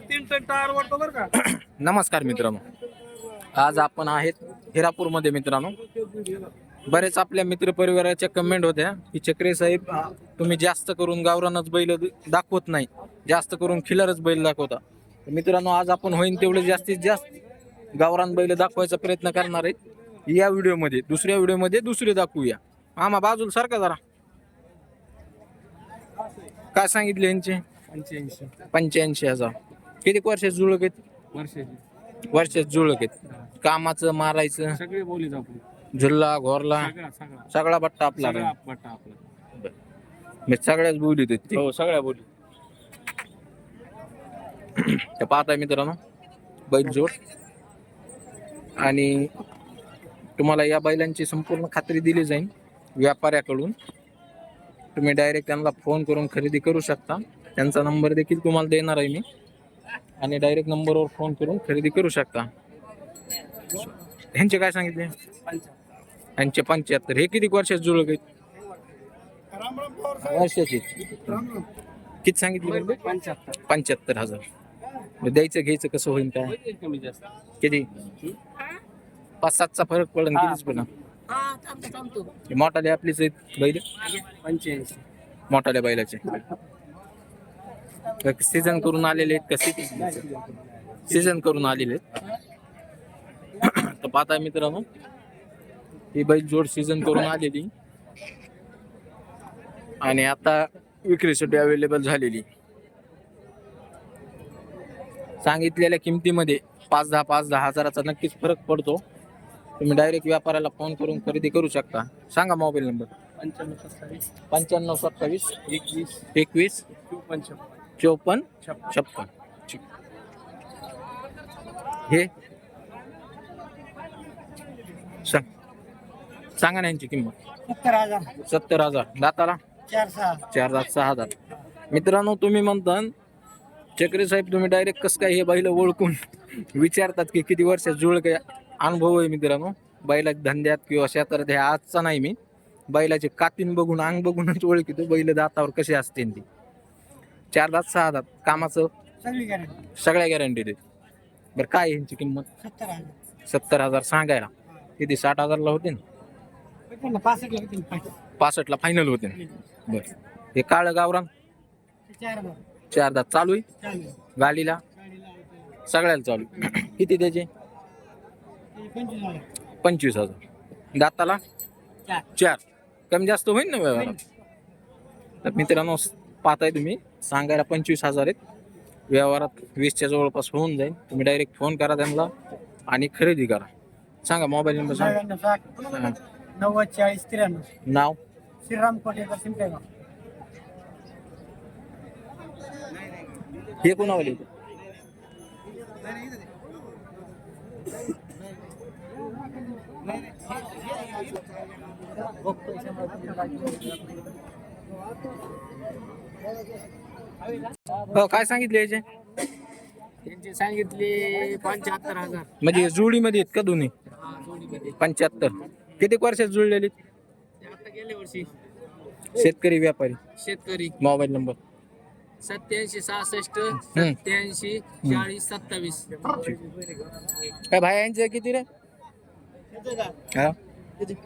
तीन ton tyre वाटतो बरं का? नमस्कार मित्रांनो. आज आपण आहेत हिरापूरमध्ये मित्रांनो. बरेच आपल्या मित्रपरिवाराच्या कमेंट होत्या की चक्रे साहेब तुम्ही जास्त करून गावरानच बैल दाखवत नाही. जास्त करून खिलरच बैल दाखवता. तर मित्रांनो आज आपण होईन तेवढे जास्तीत जास्त गावरान बैल दाखवायचा प्रयत्न करणार आहेत. या व्हिडिओमध्ये दुसऱ्या व्हिडिओमध्ये दुसरे दाखवूया. आम्हा बाजूला सारखा जरा. काय सांगितले यांचे? पंच्याऐंशी. पंच्याऐंशी हजार. किती वर्षात जुळक आहेत? वर्षाची. वर्षात जुळक आहेत. कामाचं मारायचं सगळे आपण. झुल्ला घोरला. सगळा सगळा. सगळा बट्टा आपला सगळा पट्टा आपला. मी सगळ्याच बोलीत आहेत ते. हो सगळ्या बोली तर पाहताय मित्रांनो बैल जोड. आणि तुम्हाला या बैलांची संपूर्ण खात्री दिली जाईल व्यापाऱ्याकडून. तुम्ही डायरेक्ट त्यांना फोन करून खरेदी करू शकता. त्यांचा नंबर देखील तुम्हाला देणार आहे मी. आणि डायरेक्ट नंबरवर फोन करून खरेदी करू शकता. ह्यांचे काय सांगितले? यांचे पंच्याहत्तर. हे किती वर्षात जुळक आहेत? वर्षाची. किती सांगितले पंच्याहत्तर हजार. द्यायचं घ्यायचं कसं होईल काय? किती? पाच सातचा फरक पडेल कितीच पण मोठाले आपलीच आहेत बैल? पंच्याऐंशी. मोठाल्या बैलाचे. सीझन करून आलेले आहेत का सीझन करून आलेले आहेत. तर पाहता मित्रांनो ही बैल जोड सीझन करून आलेली. आणि आता विक्रीसाठी अवेलेबल झालेली. सांगितलेल्या किमतीमध्ये पाच दहा पाच दहा हजाराचा नक्कीच फरक पडतो. तुम्ही डायरेक्ट व्यापाऱ्याला फोन करून खरेदी करू शकता. सांगा मोबाईल नंबर पंच्याण्णव सत्तावीस. पंच्याण्णव सत्तावीस एकवीस एकवीस पंच्याण्णव. चौपन्न छप्पन. हे? सांग. सांगा ना यांची किंमत. सत्तर हजार. सत्तर हजार. दाताला? चार सहा. चार लाख सहा हजार मित्रांनो तुम्ही म्हणता चक्रे साहेब तुम्ही डायरेक्ट कसं काय हे बैल ओळखून विचारतात की किती वर्षात जुळ काय अनुभव आहे मित्रांनो. बैला धंद्यात किंवा शेतात हे आजचा नाही मी. बैलाचे कातीन बघून अंग बघूनच ओळखितो. बैल दातावर कसे असते ती. चार दात सहा दात कामाचं सगळी गॅरंटी सगळ्या गॅरंटी देत. बरं काय यांची किंमत? सत्तर हजार. सत्तर हजार सांगायला. किती साठ हजारला होते ना? पासष्ट लागतील पासष्टला फायनल होते ना? बरं. हे काळं गावरान? चार हजार. चार दात चालू आहे? चालेल गाडीला? सगळ्याला चालू आहे. किती त्याचे? पंचवीस हजार. पंचवीस हजार. दाताला? चार. चार. कमी जास्त होईल ना व्यवहारात? तर मित्रांनो पाहताय तुम्ही. सांगायला पंचवीस हजार आहेत. व्यवहारात वीसच्या जवळपास होऊन जाईल. तुम्ही डायरेक्ट फोन करा त्यांना आणि खरेदी करा. सांगा मोबाईल नंबर सांगा. नव्वद चाळीस त्र्याण्णव. नाव? श्रीराम कोटेकर सिंपेगाव हे कोणावले? हो काय सांगितले याचे? त्यांचे सांगितले पंच्याहत्तर हजार. म्हणजे जोडीमध्ये आहेत का दोन्ही? जोडीमध्ये. पंच्याहत्तर. किती वर्षात जुळलेली आता गेल्या वर्षी. शेतकरी व्यापारी. शेतकरी. Mobile number. सत्याऐंशी सहासष्ट सत्याऐंशी चाळीस सत्तावीस. काय भाई यांचे किती रे? हा?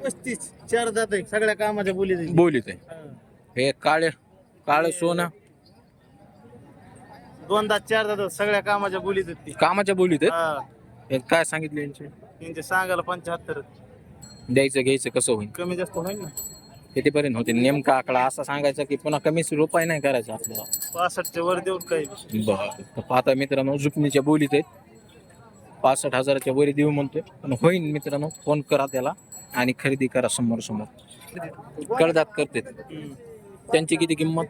पस्तीस चार जात आहे सगळ्या कामाच्या बोली बोलीत आहे हे काळे काळं सोनं. दोनदा चार जातात सगळ्या कामाच्या बोलीत आहेत ती. कामाच्या बोलीत आहेत? हा. हे काय सांगितले यांचे? त्यांचे सांगायला पंच्याहत्तर द्यायचं घ्यायचं कसं होईल? कमी जास्त होईल ना. कितीपर्यंत होते नेमका आकडा असा सांगायचा की पुन्हा कमीच रुपये नाही करायचा आपल्याला. पासष्टच्या वर देऊन काही. बरं. तर पाहता मित्रांनो जुपणीच्या बोलीत आहेत. पासष्ट हजाराच्या वरी देऊ म्हणतोय. पण होईन मित्रांनो फोन करा त्याला आणि खरेदी करा समोर समोर कडदात करते त्यांची किती किंमत?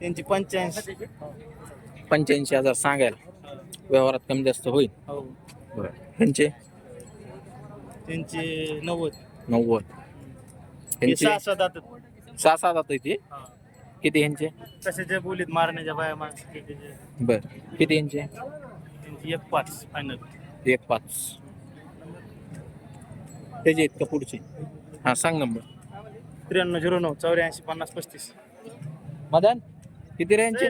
त्यांची पंच्याऐंशी. पंच्याऐंशी हजार सांगायला. व्यवहारात कमी जास्त होईल. हो. त्यांचे? नव्वद. नव्वद. हे सहा सात जातात सहा सात आता इथे किती ह्यांचे कशाच्या बोलीत मारण्याच्या बाया माणसं बर. किती ह्यांचे एक पाच फायनल एक पाच. त्याचे आहेत का पुढचे? हा सांग नंबर त्र्याण्णव झिरो नऊ चौऱ्याऐंशी पन्नास पस्तीस. मदन किती रे यांचे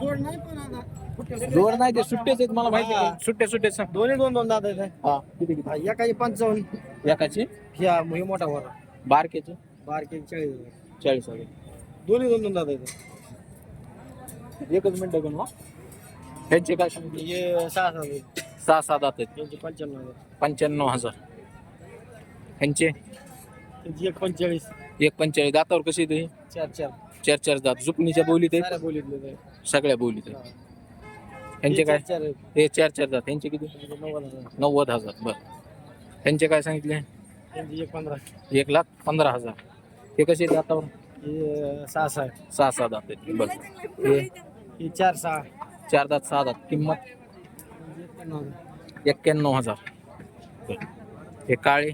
जोड नाही पण आता. जोड नाही ते सुट्टेच आहेत मला माहिती. आहे. सुट्टे सुट्टे सांग दोन्ही दोन दोन दात आहेत हा. किती किती? हा, एकाची पंचावन्न. एकाची? ह्या हे मोठा वर. बारकेचे? बारके चाळीस. हजार. चाळीस. हजार दोन्ही दोन दोन दात आहेत. एकच मिनिट घेऊन ह्यांचे काय सांगितले? हे सहा सहा आहेत. सहा सात आहेत. त्यांचे पंच्याण्णव हजार पंच्याण्णव हजार. ह्यांचे? त्यांची एक पंचेचाळीस एक पंचेचाळीस दातावर कशी येते चार चार. चार चार दात. जुपणीच्या बोलीत साऱ्या बोलीतले ते. सगळ्या बोलीत आहेत. हा. ह्यांचे हे काय? चार चार आहेत. हे चार चार दात. ह्यांचे किती? नव्वद हजार. नव्वद हजार. बर. ह्यांचे काय सांगितले? त्यांची एक पंधरा. एक लाख पंधरा हजार. हे कसे दातावर? हे सहा सहा आहे. सहा सहा दात आहेत. बर. हे? हे चार सहा. चार दात सहा दात. किंमत? त्यांची एक्क्याण्णव हजार. एक्क्याण्णव हजार. बर. हे काळे?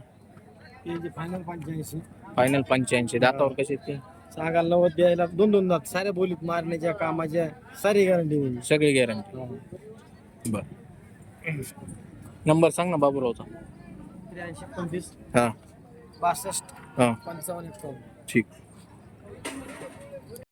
हे जे फायनल पंच्याऐंशी. फायनल पंच्याऐंशी. दातावर कसे आहेत ते? सांगायला नव्वद द्यायला दोन दोन दात. साऱ्या बोलीत मारण्याच्या कामाच्या सारी गॅरंटी सगळी गॅरंटी बर. नंबर सांग ना बाबूरावचा. त्र्याऐंशी पंचवीस हा. बासष्ट हा. पंचावन्न ठीक.